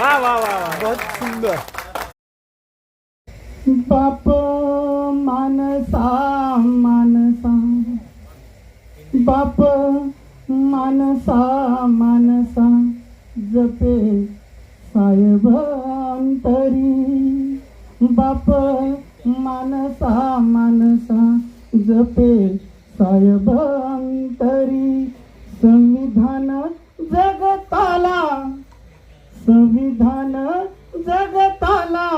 वा वा बहुत सुंदर. बाप मानसा मानसा. बाप मानसा मानसा. जपे साहेब अंतरी. बाप मानसा मानसा. जपे साहेब अंतरी. संविधान जगताला संविधान जगताला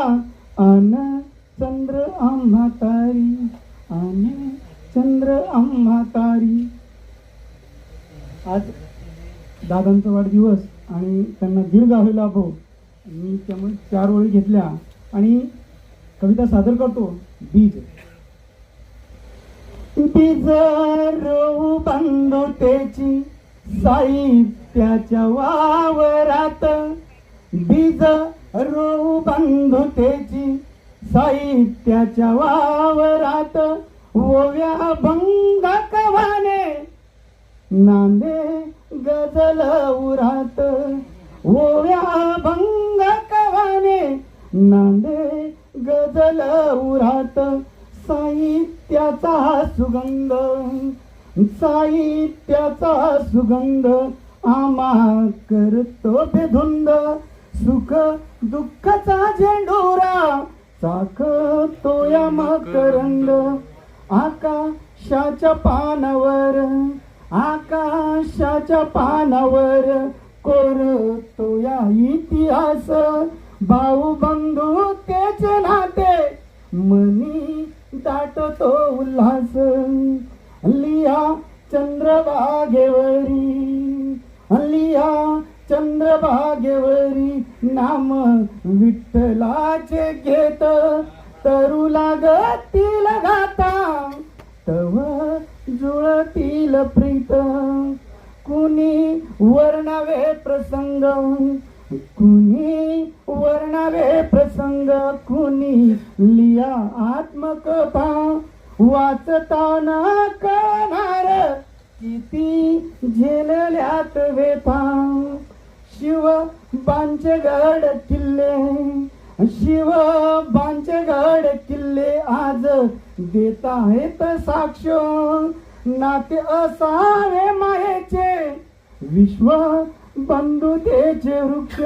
अन चंद्र आम्हा तारी अन चंद्र आम्हा तारी. आज दादांचा वाढदिवस आणि त्यांना दीड गावे लाभो मी त्यामुळे चार ओळी घेतल्या आणि कविता सादर करतो. बीज. बीज रोऊ बंधुतेची साहित्याच्या वावरात बीज रोऊ बंधुतेची साहित्याच्या वावरात ओव्या भंग कवाने नांदे गजल उरात ओव्या भंग कवाने नांदे गजल उरात साहित्याचा सुगंध साहित्याचा सुगंध आम्हा करतो बेधुंद. सुख दुःखाचा झेंडोरा चाकतो या मकरंद आकाशाच्या पानावर आकाशाच्या पानावर कोरतो या इतिहास. भाऊ बंधू त्याचे नाते मनी दाटतो उल्हास. लिया चंद्रभागेवरी लिया चंद्रभागेवरी नाम विठ्ठलाचे घेत. तरू लागतील गाता तव जुळतील प्रीत. कुणी वर्णवे प्रसंग कुणी वर्णवे प्रसंग कुणी लिया आत्मकथा. वाचताना कळणार किती झेलल्यात वेपा शिव बांचगड किल्ले. शिव बांचगड किल्ले आज देत आहेत साक्ष. नाते असावे मायेचे विश्व बंधुतेचे वृक्ष.